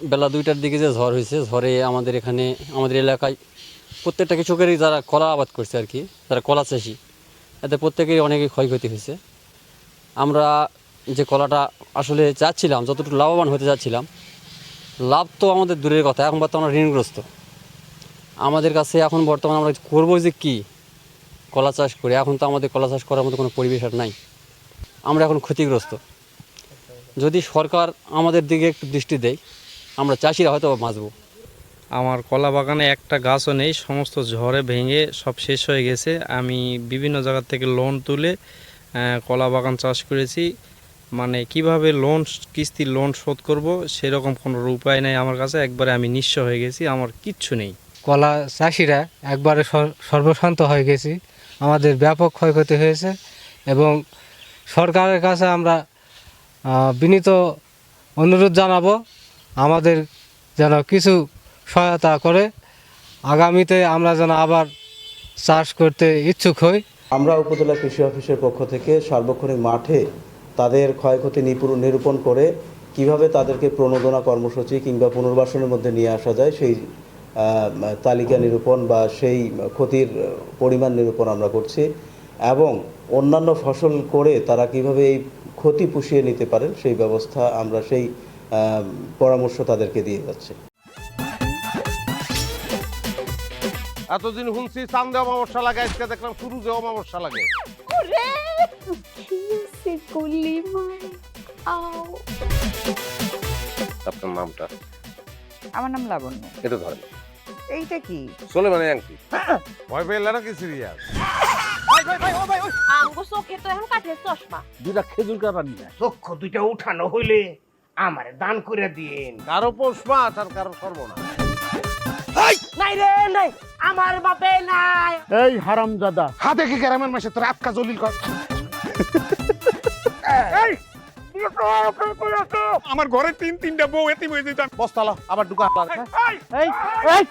বেলা দুইটার দিকে যে ঝড় হয়েছে, ঝড়ে আমাদের এখানে, আমাদের এলাকায় প্রত্যেকটা কৃষকেরই যারা কলা আবাদ করছে আর কি, যারা কলা চাষি এতে প্রত্যেকেরই অনেকই ক্ষয়ক্ষতি হয়েছে। আমরা যে কলাটা আসলে চাচ্ছিলাম, যতটুকু লাভবান হতে চাচ্ছিলাম, লাভ তো আমাদের দূরের কথা, এখন বর্তমানে আমরা ঋণগ্রস্ত। আমাদের কাছে এখন বর্তমানে আমরা করব যে কি, কলা চাষ করে, এখন তো আমাদের কলা চাষ করার মতো কোনো পরিবেশ আর নাই। আমরা এখন ক্ষতিগ্রস্ত। যদি সরকার আমাদের দিকে একটু দৃষ্টি দেয় আমরা চাষিরা হয়তো বাঁচবো আমার কলা বাগানে একটা গাছও নেই সমস্ত ঝড়ে ভেঙে সব শেষ হয়ে গেছে। আমি বিভিন্ন জায়গা থেকে লোন তুলে কলা বাগান চাষ করেছি। মানে কীভাবে লোন কিস্তির লোন শোধ করব সেরকম কোনো উপায় নেই আমার কাছে একবারে আমি নিঃস্ব হয়ে গেছি আমার কিচ্ছু নেই। কলা চাষিরা একবারে সর- সর্বশান্ত হয়ে গেছি। আমাদের ব্যাপক ক্ষয়ক্ষতি হয়েছে এবং সরকারের কাছে আমরা বিনীত অনুরোধ জানাব আমাদের যেন কিছু সহায়তা করে, আগামীতে আমরা যেন আবার চাষ করতে ইচ্ছুক হই। আমরা উপজেলা কৃষি অফিসের পক্ষ থেকে সার্বক্ষণিক মাঠে তাদের ক্ষয়ক্ষতি নিরূপণ করে কীভাবে তাদেরকে প্রণোদনা কর্মসূচি কিংবা পুনর্বাসনের মধ্যে নিয়ে আসা যায়, সেই তালিকা নিরূপণ বা সেই ক্ষতির পরিমাণ নিরূপণ আমরা করছি এবং অন্যান্য ফসল করে তারা কীভাবে এই ক্ষতি পুষিয়ে নিতে পারেন, সেই ব্যবস্থা আমরা সেই পরামর্শ তাদেরকে দিয়ে যাচ্ছে। এতদিন শুনছি চান্দে অমাবস্যা লাগে আজকে দেখলাম শুরুতে অমাবস্যা লাগে। আপনার নামটা? আমার নাম লাবণ্য। এটা ধরেন। এইটা কি? চলে মানে আংটি। ভয় পেলে নাকি সিরিয়াস আমগো চোখে তো এখন কাঠের চশমা। দুটা খেজুর কাটা নিয়ে চক্ষু দুইটা উঠানো হইলে। আমারে দান করে দিন। কারও পৌষ মাস আর কারও সর্বনাশ নাই? রে নাই। আমার বাপে নাই। এই হারাম দাদা হাতে কি গ্রামের মাসে তোর আটকা জলিল কর। এই, আমার ঘরে তিন তিনটা বউ এতিম হয়ে যেতাম বস্তালা আবার ঢুকা। এই এই!